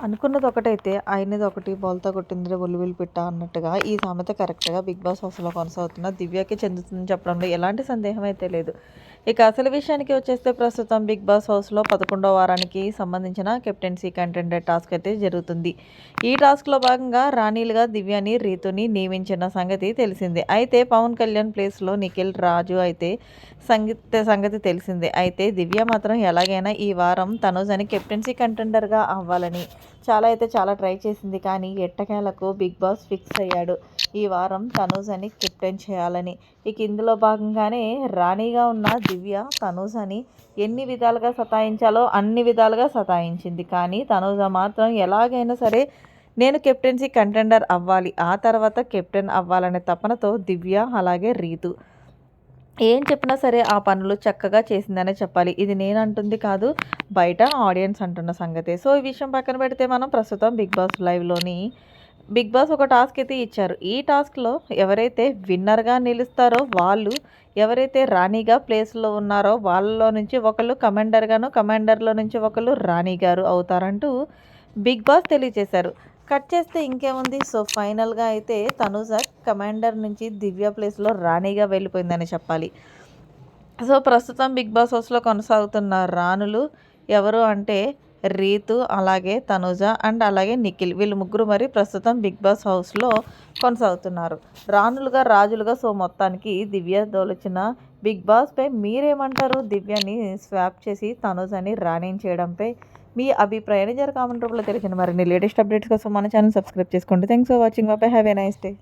అనుకున్నది ఒకటైతే అయినది ఒకటి బోల్తా కొట్టిందిరే ఒలివిలు పిట్ట అన్నట్టుగా ఈ సామెత కరెక్ట్గా బిగ్ బాస్ హౌస్లో కొనసాగుతున్న దివ్యకి చెందుతుందని చెప్పడంలో ఎలాంటి సందేహం అయితే లేదు. ఇక అసలు విషయానికి వచ్చేస్తే ప్రస్తుతం బిగ్ బాస్ హౌస్లో పదకొండవ వారానికి సంబంధించిన కెప్టెన్సీ కంటెండర్ టాస్క్ అయితే జరుగుతుంది. ఈ టాస్క్లో భాగంగా రాణిలుగా దివ్యని రీతుని నియమించిన సంగతి తెలిసిందే. అయితే పవన్ కళ్యాణ్ ప్లేస్లో నిఖిల్ రాజు అయితే సంగీత సంగతి తెలిసిందే. అయితే దివ్య మాత్రం ఎలాగైనా ఈ వారం తనుజని కెప్టెన్సీ కంటెండర్గా అవ్వాలని చాలా అయితే చాలా ట్రై చేసింది. కానీ ఎట్టకేలకు బిగ్ బాస్ ఫిక్స్ అయ్యాడు. ఈ వారం తనూజ్ అని కెప్టెన్ చేయాలని. ఇక ఇందులో భాగంగానే రాణిగా ఉన్న దివ్య తనూజ్ అని ఎన్ని విధాలుగా సతాయించాలో అన్ని విధాలుగా సతాయించింది. కానీ తనూజ మాత్రం ఎలాగైనా సరే నేను కెప్టెన్సీ కంటెండర్ అవ్వాలి ఆ తర్వాత కెప్టెన్ అవ్వాలనే తపనతో దివ్య అలాగే రీతు. ఏం చెప్పినా సరే ఆ పనులు చక్కగా చేసిందనే చెప్పాలి. ఇది నేను అంటుంది కాదు బయట ఆడియన్స్ అంటున్న సంగతి. సో ఈ విషయం పక్కన పెడితే మనం ప్రస్తుతం బిగ్ బాస్ లైవ్లోని బిగ్ బాస్ ఒక టాస్క్ అయితే ఇచ్చారు. ఈ టాస్క్లో ఎవరైతే విన్నర్గా నిలుస్తారో వాళ్ళు ఎవరైతే రాణిగా ప్లేస్లో ఉన్నారో వాళ్ళలో నుంచి ఒకళ్ళు కమాండర్గాను కమాండర్లో నుంచి ఒకళ్ళు రాణి గారు అవుతారంటూ బిగ్ బాస్ తెలియజేశారు. కట్ చేస్తే ఇంకేముంది? సో ఫైనల్గా అయితే తనుజ కమాండర్ నుంచి దివ్య ప్లేస్లో రాణిగా వెళ్ళిపోయిందని చెప్పాలి. సో ప్రస్తుతం బిగ్ బాస్ హౌస్లో కొనసాగుతున్న రాణులు ఎవరు అంటే రీతు అలాగే తనుజ అండ్ అలాగే నిఖిల్. వీళ్ళు ముగ్గురు మరి ప్రస్తుతం బిగ్ బాస్ హౌస్లో కొనసాగుతున్నారు. రాణులుగా రాజులుగా సో మొత్తానికి దివ్య దోలచిన బిగ్ బాస్పై మీరేమంటారు? దివ్యని స్వాప్ చేసి తనుజని రాణించేయడంపై మీ అభిప్రాయాన్ని జర కామెంట్ రూపంలో తెలిసిన మరిన్ని లేటెస్ట్ అప్డేట్స్ కోసం మన ఛానల్ సబ్స్క్రైబ్ చేసుకోండి. Thanks for watching. Bye have a nice day.